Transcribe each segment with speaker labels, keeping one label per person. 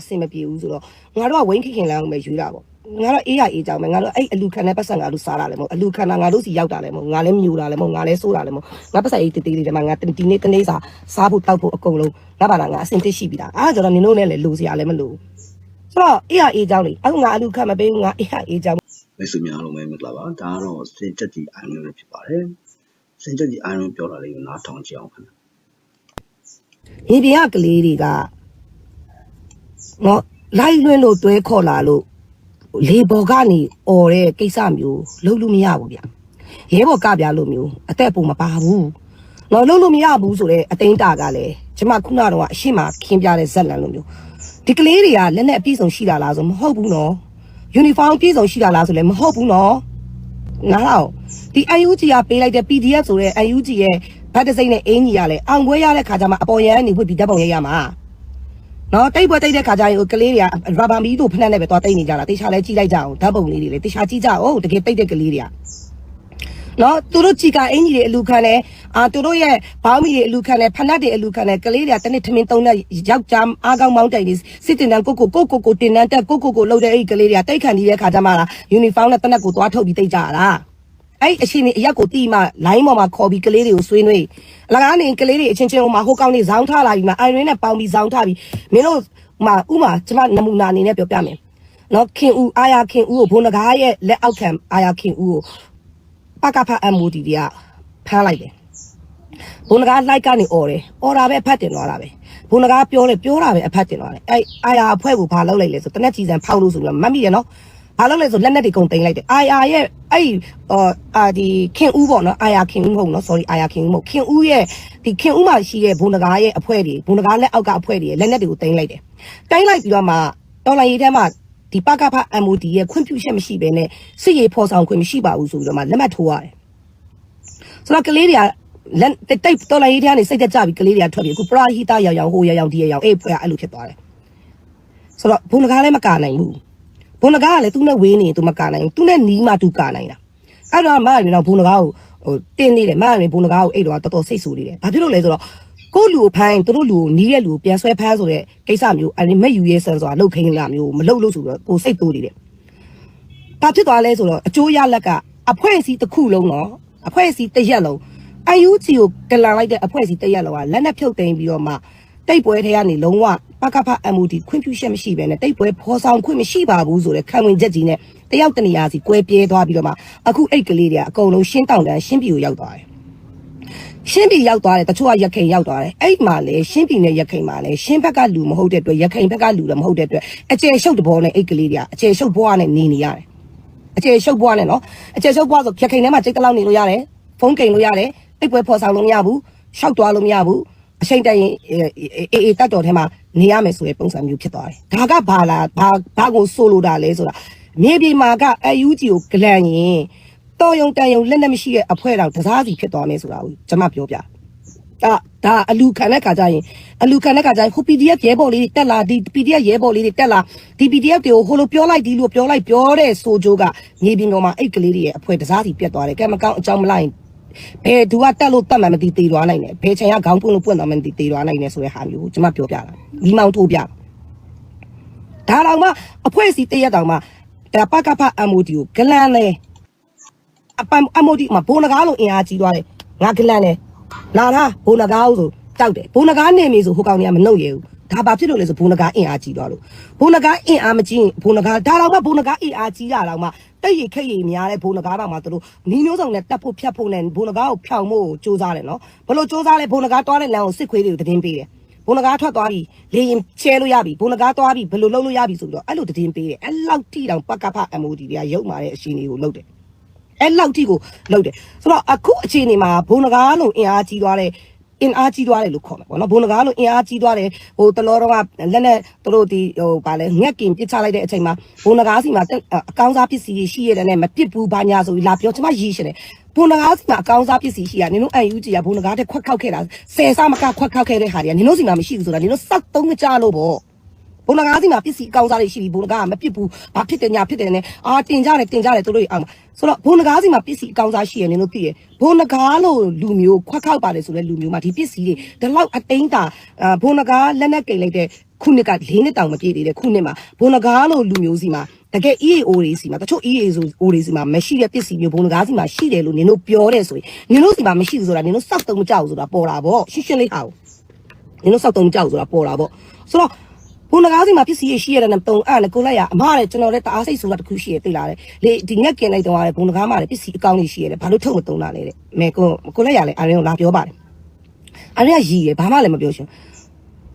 Speaker 1: အဆင်မပြေဘူးဆိုတော့ငါတို့ကဝင်းခိခင်လမ်းကိုပဲယူတာပေါ့ငါတို့အေးရအေးကြောင်ပဲငါတို့အဲ့အလူခံတဲ့ပတ်စံငါတို့စားတာလည်းမဟုတ်အလူခံတာငါတို့စီရောက်တာလည်းမဟုတ်ငါလည်းမြူတာလည်းမဟုတ်ငါလည်းဆိုးတာလည်းမဟုတ်ငါပတ်စံအေးတေးတေးလေးတည်းမှာငါဒီနေ့တနေ့စာစားဖို့တောက်ဖို့အကုန်လုံးငါပါလားငါအဆင်သိရှိပြီလားအားကြောင့်နင်တို့နဲ့လည်းလိုစရာလည်းမလိုဆိုတော့အေးရအေးကြောင်လေအခုငါအလူခံမပေးဘူးငါအေးရအေးကြောင်
Speaker 2: မိတ်ဆွေများအားလုံးပဲမင်္ဂလာပါဒါကတော့စင်ချက်ကြီးအိုင်လွန်ပဲဖြစ်ပါတယ်စင်ချက်ကြီးအိုင်လွန်ပြောတာလေးကိုနားထောင်ကြည့်အောင်ခင်ဗျာ
Speaker 1: မြေပြင်ကကလေးတွေက နော်လိုက်လွင်းလို့တွဲခေါ်လာလို့လေဘော်ကနေអော်တဲ့ကိစ္စမျိုးလုပ်လို့မရဘူးဗျရဲဘော်ကပြလို့မျိုးအသက်ပုံမပါဘူးနော်လုပ်လို့မရဘူးဆိုတော့အသိန်းတာကလည်းကျမခုနကတော့အရှိမခင်းပြတဲ့ဇက်လန်လိုမျိုးဒီကလေးတွေကလက်နဲ့အပြည့်စုံရှိတာလားဆိုမဟုတ်ဘူးနော်ယူနီဖောင်းပြည့်စုံရှိတာလားဆိုလည်းမဟုတ်ဘူးနော်နားတော့ဒီ UNG ကပေးလိုက်တဲ့ PDF ဆိုတဲ့ UNG ရဲ့ဗတ်တစိမ့်နဲ့အင်ကြီးကလည်းအောင်ခွဲရတဲ့ခါကျမှအပေါ်ရန်ကနေဖွင့်ပြီးဓာတ်ပုံရိုက်ရမှာ နော်တိတ်ပွဲတိတ်တဲ့ခါကျရင်ဟိုကလေးတွေကရဘာမီတို့ဖက်နဲ့ပဲသွားတိတ်နေကြတာတေချာလဲကြည့်လိုက်ကြအောင်ဓာတ်ပုံလေးတွေလေတေချာကြည့်ကြအောင်တကယ်တိတ်တဲ့ကလေးတွေကနော်သူတို့ချီကအင်ကြီးတွေအလူခံတယ်အာသူတို့ရဲ့ဘောင်းမီတွေအလူခံတယ်ဖနက်တွေအလူခံတယ်ကလေးတွေကတနေ့ထမင်းသုံးတဲ့ယောက်ျားအားကောင်းမောင်းတိုင်တွေစစ်တင်တန်းကိုကိုကိုကိုကိုတင်တန်းတက်ကိုကိုကိုလှုပ်တဲ့အဲ့ဒီကလေးတွေကတိတ်ခံနေတဲ့ခါကျမှလားယူနီဖောင်းနဲ့တနက်ကိုသွားထုတ်ပြီးတိတ်ကြရတာ အဲ့အရှင်နေအရက်ကိုတီးမှလိုင်းပေါ်မှာခေါ်ပြီးကလေးတွေကိုဆွေးနွေးအလကားနေကလေးတွေအချင်းချင်းဟိုမှာဟိုကောင်းနေဇောင်းထားလာပြီးမှအိုင်ရင်းနဲ့ပေါင်းပြီးဇောင်းထားပြီးမင်းတို့ဟိုမှာဥမာကျမနမူနာအနေနဲ့ပြောပြမယ်နော်ခင်ဦးအာယာခင်ဦးကိုဘုံနဂါရဲ့လက်အောက်ခံအာယာခင်ဦးကိုပကဖအမ်မိုဒီတွေကဖမ်းလိုက်တယ်ဘုံနဂါလိုက်ကနေអော်တယ်អော်တာပဲအဖတ်တင်သွားတာပဲဘုံနဂါပြောတယ်ပြောတာပဲအဖတ်တင်သွားတယ်အဲ့အာယာအဖွဲ့ကိုဘာလုပ်လိုက်လဲဆိုတနက်ကြီးစံဖောက်လို့ဆိုပြီးမှတ်မိရနော် ဘာလို့လဲဆိုလက်နဲ့တွေကုန်တင်လိုက်တယ်အာယာရဲ့အဲ့ဟောအာဒီခင်ဦးပေါ့နော်အာယာခင်ဦးမဟုတ်နော် sorry အာယာခင်ဦးမဟုတ်ခင်ဦးရဲ့ဒီခင်ဦးမှာရှိတဲ့ဘုံနဂါရဲ့အဖွဲ့တွေဘုံနဂါလက်အောက်ကအဖွဲ့တွေရဲ့လက်နဲ့တွေကိုတင်လိုက်တယ်တင်လိုက်ပြီးတော့မှတော်လိုင်းရေးထဲမှာဒီပကဖ MOD ရဲ့ခွင့်ပြုချက်မရှိဘဲနဲ့စစ်ရေးဖော်ဆောင်ခွင့်မရှိပါဘူးဆိုပြီးတော့မှလက်မှတ်ထိုးရတယ်ဆိုတော့ကလေးတွေကလက်တိတ်တော်လိုင်းရေးထဲကနေစိတ်သက်ကြပြီးကလေးတွေကထွက်ပြီးအခုပရာဟိတရောင်ရောင်ဟိုရောင်ရောင်ဒီရောင်အဲ့ဖွဲ့ကအဲ့လိုဖြစ်သွားတယ်ဆိုတော့ဘုံနဂါလည်းမကနိုင်ဘူး ဘုံနဂါကလည်းသူနဲ့ဝေးနေရင်သူမကနိုင်ဘူးသူနဲ့နီးမှသူကနိုင်တာအဲ့တော့မရရင်တော့ဘုံနဂါကိုဟိုတင်းနေတယ်မရရင်ဘုံနဂါကိုအဲ့တော့တော်တော်စိတ်ဆူနေတယ်ဘာဖြစ်လို့လဲဆိုတော့ကိုယ့်လူကိုဖိုင်းသူတို့လူကိုနီးတဲ့လူကိုပြန်ဆွဲဖမ်းဆိုတဲ့ကိစ္စမျိုးအဲ့ဒီမဲ့ယူရဲဆန်ဆိုတာလှုပ်ခိန်းလာမျိုးမလှုပ်လို့ဆိုတော့ကိုယ်စိတ်တိုးနေတယ်ဘာဖြစ်သွားလဲဆိုတော့အကျိုးရလက်ကအဖွဲ့အစည်းတစ်ခုလုံးတော့အဖွဲ့အစည်းတစ်ရက်လုံးအယူဂျီကိုကလန်လိုက်တဲ့အဖွဲ့အစည်းတစ်ရက်လုံးကလက်နဲ့ဖြုတ်သိမ်းပြီးတော့မှ တိတ်ပွဲထဲကနေလုံးဝပကဖ MOD ခွင့်ပြုချက်မရှိဘဲနဲ့တိတ်ပွဲဖော်ဆောင်ခွင့်မရှိပါဘူးဆိုတဲ့ခံဝင်ချက်ကြီးနဲ့တယောက်တနေရာစီကွဲပြဲသွားပြီးတော့မှအခုအိတ်ကလေးတွေကအကုန်လုံးရှင်းတောင်တန်းရှင်းပြည်ကိုရောက်သွားတယ်ရှင်းပြည်ရောက်သွားတယ်တချို့ကရခိုင်ရောက်သွားတယ်အဲ့မှာလေရှင်းပြည်နဲ့ရခိုင်မှာလေရှင်းဘက်ကလူမဟုတ်တဲ့အတွက်ရခိုင်ဘက်ကလူလည်းမဟုတ်တဲ့အတွက်အကျယ်ရှုပ်တဘောနဲ့အိတ်ကလေးတွေကအကျယ်ရှုပ်ဘွားနဲ့နေနေရတယ်အကျယ်ရှုပ်ပွားနဲ့နော်အကျယ်ရှုပ်ပွားဆိုဖြက်ခိန်ထဲမှာစိတ်တလောက်နေလို့ရတယ်ဖုန်းကိန်လို့ရတယ်အိတ်ပွဲဖော်ဆောင်လို့မရဘူးရှောက်သွားလို့မရဘူး အချိန်တိုင်ရင်အေးအေးတတ်တော်ထဲမှာနေရမယ်ဆိုတဲ့ပုံစံမျိုးဖြစ်သွားတယ်ဒါကဘာလားဘာဘာကိုဆိုလိုတာလဲဆိုတာမြေပြင်မှာကအယူဂျီကိုဂလန်ရင်တော်ယုံတန်ယုံလက်နဲ့မရှိတဲ့အဖွဲ့တော်တစားစီဖြစ်သွားမယ်ဆိုတာကိုကျွန်မပြောပြဒါဒါအလူခံတဲ့ခါကျရင်အလူခံတဲ့ခါကျရင်ဟို PDF ရဲဘော်လေးတွေတက်လာဒီ PDF ရဲဘော်လေးတွေတက်လာဒီ PDF တွေကိုဟိုလိုပြောလိုက်ဒီလိုပြောလိုက်ပြောတဲ့ဆိုကြိုးကမြေပြင်ပေါ်မှာအိတ်ကလေးတွေရဲ့အဖွဲတစားစီပြတ်သွားတယ်ကဲမကောင်းအကြောင်းမလိုက် ဘယ်သူကတက်လို့တက်မှမသိသေးသွားနိုင်တယ်ဘယ်ချိန်ကခေါင်းပွင့်လို့ပွင့်သွားမှမသိသေးသွားနိုင်တယ်ဆိုတဲ့ဟာမျိုးကိုကျွန်မပြောပြတာဒီမောင်ထိုးပြတာဒါတော့မှအဖွဲ့အစည်းတရက်တောင်မှဒါပကဖ MOD ကိုဂလန်လဲအပမ်အမိုဒီမှာဘုံနဂါလို့အင်အားကြီးသွားတယ်ငါကလန်တယ်လာလားဘုံနဂါဆိုတောက်တယ်ဘုံနဂါနေမီဆိုဟိုကောင်တွေကမနှုတ်ရဘူး ဒါဘာဖြစ်လို့လဲဆိုဘုံနဂါအင်အားကြီးသွားလို့ဘုံနဂါအင်အားမကြီးရင်ဘုံနဂါဒါတော့မှဘုံနဂါအင်အားကြီးတာတော့မှတိတ်ရိတ်ခက်ရိတ်များတဲ့ဘုံနဂါတော့မှသူတို့နီးမျိုးစုံနဲ့တက်ဖို့ဖြတ်ဖို့နဲ့ဘုံနဂါကိုဖြောင်ဖို့စူးစမ်းတယ်နော်ဘလို့စူးစမ်းလဲဘုံနဂါတွားတဲ့လမ်းကိုစစ်ခွေးတွေကိုတင်းပေးတယ်ဘုံနဂါထွက်သွားပြီလေရင်ချဲလို့ရပြီဘုံနဂါသွားပြီဘယ်လိုလုပ်လို့ရပြီဆိုပြီးတော့အဲ့လိုတင်းပေးတယ်အဲ့လောက်တိတောင်ပကဖ MOD တွေကရုပ်မာတဲ့အရှင်တွေကိုလုပ်တယ်အဲ့လောက်ထိကိုလောက်တယ်ဆိုတော့အခုအချိန်နေမှာဘုံနဂါလုံးအင်အားကြီးသွားတဲ့ အင်အားကြီးသွားတယ်လို့ခေါ်မှာပေါ့နော်ဘုံနဂါလုံးအင်အားကြီးသွားတယ်ဟိုတလောတော့ကလက်နဲ့သူတို့ဒီဟိုဗာလဲငှက်ကင်ပစ်ချလိုက်တဲ့အချိန်မှာဘုံနဂါစီမှာတက်အကောင်းစားပစ္စည်းတွေရှိရတယ်နဲ့မပစ်ဘူးဘာညာဆိုပြီးလာပြောကျွန်မရည်ရှင်တယ်ဘုံနဂါစီမှာအကောင်းစားပစ္စည်းရှိရနင်တို့အန်ယူဂျီကဘုံနဂါတဲ့ခွက်ခောက်ခဲ့တာဆယ်စားမကခွက်ခောက်ခဲ့တဲ့ဟာတွေကနင်တို့စီမှာမရှိဘူးဆိုတာနင်တို့စောက်သုံးမကြလို့ပေါ့ ဘုံနဂါးစီမှာပစ္စည်းအကောင်းစားတွေရှိပြီဘုံနဂါးကမပစ်ဘူးဘာဖြစ်တယ်ညာဖြစ်တယ်နဲ့အာတင်ကြတယ်တင်ကြတယ်တို့တို့အောင်ဆိုတော့ဘုံနဂါးစီမှာပစ္စည်းအကောင်းစားရှိရနင်တို့သိရဘုံနဂါးလို့လူမျိုးခွက်ခောက်ပါတယ်ဆိုတဲ့လူမျိုးမှာဒီပစ္စည်းတွေဒီလောက်အသိန်းတာအာဘုံနဂါးလက်နဲ့ကိန်လိုက်တဲ့ခုနှစ်က၄နှစ်တောင်မပြည့်သေးတဲ့ခုနှစ်မှာဘုံနဂါလို့လူမျိုးစီမှာတကယ် EAO တွေစီမှာတချို့ EAO တွေစီမှာမရှိတဲ့ပစ္စည်းမျိုးဘုံနဂါစီမှာရှိတယ်လို့နင်တို့ပြောတဲ့ဆိုရင်နင်တို့စီမှာမရှိဘူးဆိုတာနင်တို့စောက်တုံးမကြောက်ဘူးဆိုတာပေါ်တာပေါ့ရှင်းရှင်းလေးဟာကိုနင်တို့စောက်တုံးမကြောက်ဘူးဆိုတာပေါ်တာပေါ့ဆိုတော့ ဘုံနဂါစီမှာပစ္စည်းရရှိရတဲ့နဲ့တုံအဲ့နဲ့ကိုလိုက်ရအမတဲ့ကျွန်တော်လည်းတအားစိတ်ဆိုတာတစ်ခုရှိရသိလာတယ်လေဒီညက်ကင်လိုက်တော့ရတယ်ဘုံနဂါမှာလည်းပစ္စည်းအကောင့်လေးရှိရတယ်ဘာလို့ထုတ်မတုံးတာလဲတဲ့မဲကိုကိုလိုက်ရလဲအရင်ကလာပြောပါတယ်အရင်ကရည်ရဘာမှလည်းမပြောရှင်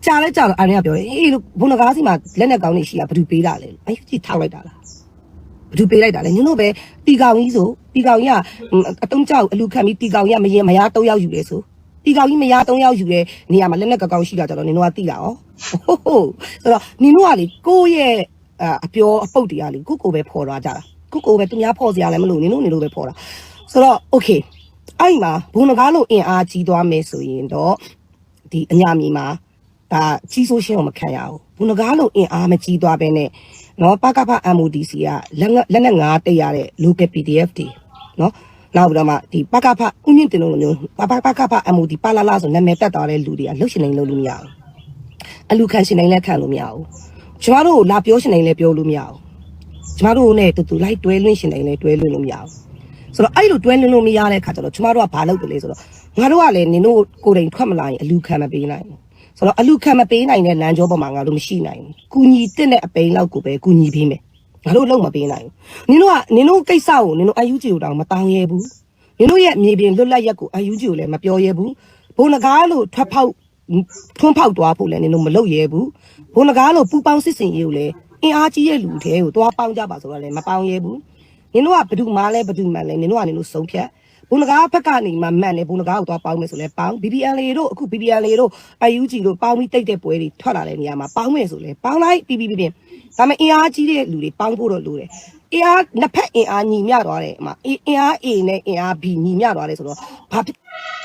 Speaker 1: ကြာလဲကြာတော့အရင်ကပြောတယ်အေးလို့ဘုံနဂါးစီမှာလက်နဲ့ကောင်းနေရှိတာဘယ်သူပေးတာလဲအယူကြီးထောက်လိုက်တာလားဘယ်သူပေးလိုက်တာလဲညတို့ပဲတီကောင်ကြီးဆိုတီကောင်ကြီးကအတုံးကြောက်အလူခံပြီးတီကောင်ကြီးကမရင်မရ၃ယောက်ယူတယ်ဆို တီကောင်ကြီးမရ၃ယောက်ယူတဲ့နေရာမှာလက်နဲ့ကောင်းရှိတာကြတော့နင်တို့ကသိတာဩဟုတ်ဟုတ်ဆိုတော့နင်တို့ကလေကိုယ့်ရဲ့အပြောအပုတ်တရားလေကိုကိုပဲဖော်သွားကြတာကိုကိုပဲသူများဖော်စရာလည်းမလိုနင်တို့နင်တို့ပဲဖော်တာဆိုတော့ okay အဲ့မှာဘုံနဂါးလို့အင်အားကြီးသွားမယ်ဆိုရင်တော့ဒီအညာမီမှာဒါကြီးစိုးရှင်းအောင်မခံရဘူးဘုနကားလုံးအင်အားမကြီးသွားပဲနဲ့နော်ပကဖ MODC ကလက်ငလက်နဲ့ငါးတိတ်ရတဲ့ local PDF တွေနော် နောက်ပြီးတော့မှဒီပကဖဥညင်တင်လို့လိုမျိုးပပပကဖ MOD ပါလာလာဆိုနာမည်တက်သွားတဲ့လူတွေကလှုပ်ရှင်နိုင်လို့လို့မရဘူးအလူခံရှင်နိုင်လည်းခံလို့မရဘူးကျမတို့လာပြောရှင်နိုင်လည်းပြောလို့မရဘူးကျမတို့နဲ့တူတူလိုက်တွဲလွင့်ရှင်နိုင်လည်းတွဲလွင့်လို့မရဘူးဆိုတော့အဲ့လိုတွဲလွင့်လို့မရတဲ့ခါကျတော့ကျမတို့ကဘာလုပ်တယ်လဲဆိုတော့ငါတို့ကလည်းနင်တို့ကိုယ်တိုင်ထွက်မလာရင်အလူခံမပေးနိုင်ဘူးဆိုတော့အလူခံမပေးနိုင်တဲ့လမ်းကြောပေါ်မှာငါတို့မရှိနိုင်ဘူး။ကူညီတဲ့တဲ့အပိန်လောက်ကိုပဲကူညီပေးမယ်။ ငါတို့လုံးမပေးနိုင်ဘူး။နင်တို့ကနင်တို့ကိစ္စကိုနင်တို့အယူကြီးကိုတောင်မတောင်းရဲဘူး။နင်တို့ရဲ့မြေပြင်လွတ်လပ်ရက်ကိုအယူကြီးကိုလည်းမပြောရဲဘူး။ဘုံလကားလို့ထွက်ဖောက်ထွန်းဖောက်သွားဖို့လည်းနင်တို့မလုပ်ရဲဘူး။ဘုံလကားလို့ပူပေါင်းစစ်စင်ရေးကိုလည်းအင်အားကြီးရဲ့လူတွေကိုသွားပေါင်းကြပါဆိုတော့လည်းမပေါင်းရဲဘူး။နင်တို့ကဘယ်သူမှလည်းဘယ်သူမှလည်းနင်တို့ကနင်တို့ဆုံးဖြတ် ဘုံလကားဘက်ကနေမှမှန်တယ်ဘုံလကားကိုသွားပေါင်းမယ်ဆိုလဲပေါင်း BBL တို့အခု BBL တို့ UG တို့ပေါင်းပြီးတိတ်တဲ့ပွဲတွေထွက်လာတဲ့နေရာမှာပေါင်းမယ်ဆိုလဲပေါင်းလိုက်ပြီးပြီးပြီးဒါပေမဲ့အင်အားကြီးတဲ့လူတွေပေါင်းဖို့တော့လိုတယ်အင်အားနှစ်ဖက်အင်အားညီမျှသွားတယ်အမအင်အား A နဲ့အင်အား B ညီမျှသွားတယ်ဆိုတော့ဘာဖြစ်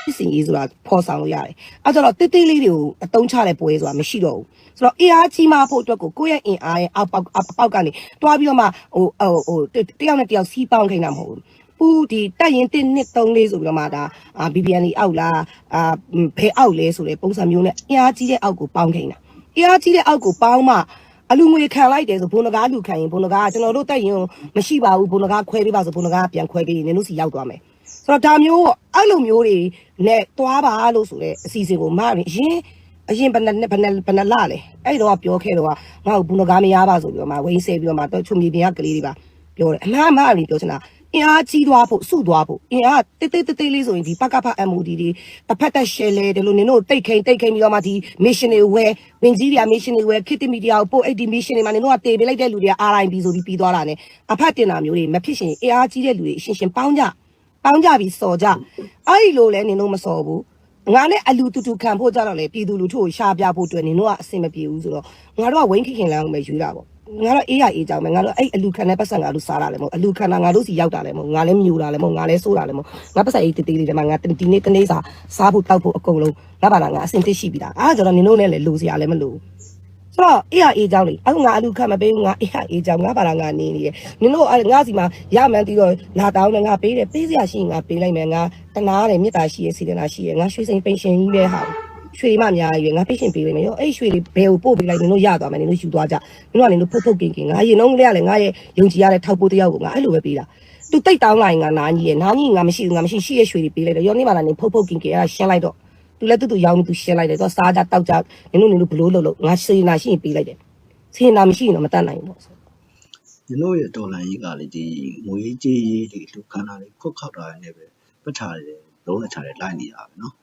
Speaker 1: ဖြစ်စဉ်ကြီးဆိုတာဖော်ဆောင်လို့ရတယ်အဲကြတော့တိတ်တိတ်လေးတွေကိုအတုံးချတဲ့ပွဲဆိုတာမရှိတော့ဘူးဆိုတော့အင်အားကြီးမှဖို့အတွက်ကိုကိုယ့်ရဲ့အင်အားရဲ့အောက်ပေါက်အောက်ပေါက်ကနေတွားပြီးတော့မှဟိုဟိုဟိုတယောက်နဲ့တယောက်စီးပေါင်းခိုင်းတာမဟုတ်ဘူး ပူဒီတက်ရင်1နှစ်3လေးဆိုပြီးတော့မှဒါအာ BBN အောက်လားအာဘယ်အောက်လဲဆိုတဲ့ပုံစံမျိုးနဲ့အင်အားကြီးတဲ့အောက်ကိုပေါင်းခိုင်းတာအင်အားကြီးတဲ့အောက်ကိုပေါင်းမှအလူငွေခံလိုက်တယ်ဆိုဘုံနဂါလူခံရင်ဘုံနဂါကကျွန်တော်တို့တက်ရင်မရှိပါဘူးဘုံနဂါခွဲပေးပါဆိုဘုံနဂါပြန်ခွဲပေးရင်နင်တို့စီရောက်သွားမယ်ဆိုတော့ဒါမျိုးအဲ့လိုမျိုးတွေနဲ့သွားပါလို့ဆိုတဲ့အစီအစဉ်ကိုမရင်အရင်အရင်ဘယ်နဲ့ဘယ်နဲ့ဘယ်နဲ့လာလဲအဲ့တော့ပြောခဲ့တော့ငါ့ကိုဘုံနဂါမရပါဆိုပြီးတော့မှဝင်းဆဲပြီးတော့မှတော့ချုံမြေပြင်ကကလေးတွေပါပြောတယ်အမှားအမှားအရင်ပြောချင်တာ အင်အားကြီးသွားဖို့စုသွားဖို့အင်အားတိတ်တိတ်တိတ်တိတ်လေးဆိုရင်ဒီပကဖ MOD တွေတစ်ဖက်သက် share လဲတယ်လို့နင်တို့တိတ်ခိန်တိတ်ခိန်ပြီးတော့မှဒီ mission တွေဝဲဝင်ကြီးတွေက mission တွေဝဲ kit media ကိုပို့အဲ့ဒီ mission တွေမှာနင်တို့ကတေပေးလိုက်တဲ့လူတွေက RIB ဆိုပြီးပြီးသွားတာ ਨੇ အဖက်တင်တာမျိုးတွေမဖြစ်ရှင်အင်အားကြီးတဲ့လူတွေအရှင်ရှင်ပေါင်းကြပေါင်းကြပြီးစော်ကြအဲ့ဒီလိုလဲနင်တို့မစော်ဘူးငါနဲ့အလူတူတူခံဖို့ကြတော့လေပြည်သူလူထုကိုရှာပြဖို့အတွက်နင်တို့ကအဆင်မပြေဘူးဆိုတော့ငါတို့ကဝင်းခိခင်လမ်းကိုပဲယူတာပေါ့ ငါတို့အေးရအေးကြောင်ပဲငါတို့အဲ့အလူခံတဲ့ပတ်စံငါတို့စားတာလည်းမဟုတ်အလူခံတာငါတို့စီရောက်တာလည်းမဟုတ်ငါလည်းမြူတာလည်းမဟုတ်ငါလည်းဆိုးတာလည်းမဟုတ်ငါပတ်စံအေးတေးတေးလေးတည်းမှာငါဒီနေ့တနေ့စာစားဖို့တောက်ဖို့အကုန်လုံးငါပါလားငါအဆင်သင့်ရှိပြီလားအားကြတော့နင်တို့နဲ့လည်းလိုစရာလည်းမလိုဆိုတော့အေးရအေးကြောင်လေအခုငါအလူခံမပေးဘူးငါအေးရအေးကြောင်ငါပါလားငါနေနေရဲ့နင်တို့ငါစီမှာရမှန်းပြီးတော့လာတောင်းတယ်ငါပေးတယ်ပေးစရာရှိရင်ငါပေးလိုက်မယ်ငါတနာတယ်မေတ္တာရှိရဲ့စေတနာရှိရဲ့ငါရွှေစိန်ပင်ရှင်ကြီးပဲဟာ ရွှေမအများကြီးပဲငါဖိရှင်ပေးလိုက်မယ်ရောအဲ့ရွှေတွေဘယ်ကိုပို့ပေးလိုက်နင်တို့ရသွားမယ်နင်တို့ယူသွားကြနင်တို့ကနင်တို့ဖုတ်ဖုတ်ကင်ကင်ငါရင်တော့ကလေးကလည်းငါရဲ့ယုံကြည်ရတဲ့ထောက်ပိုးတယောက်ကိုငါအဲ့လိုပဲပေးတာသူတိတ်တောင်းလိုက်ငါနာကြီးရဲ့နာကြီးငါမရှိဘူးငါမရှိရှိရဲ့ရွှေတွေပေးလိုက်တယ်ရောနေမှာလားနင်ဖုတ်ဖုတ်ကင်ကင်အဲ့ဒါရှင်းလိုက်တော့သူလည်းတူတူရောင်းပြီးသူရှင်းလိုက်တယ်သူစားကြတောက်ကြနင်တို့နင်တို့ဘလို့လို့လို့ငါစေနာရှိရင်ပေးလိုက်တယ်စေနာမရှိရင်တော့မတတ်နိုင်ဘူးပေါ့
Speaker 2: ကျွန်တော်ရဲ့ဒေါ်လာကြီးကလေဒီငွေကြေးရေးတွေလူခန္ဓာတွေခုတ်ခောက်တာနဲ့ပဲပတ်ထားတယ်လုံးနဲ့ချတယ်လိုက်နေတာပဲเนาะ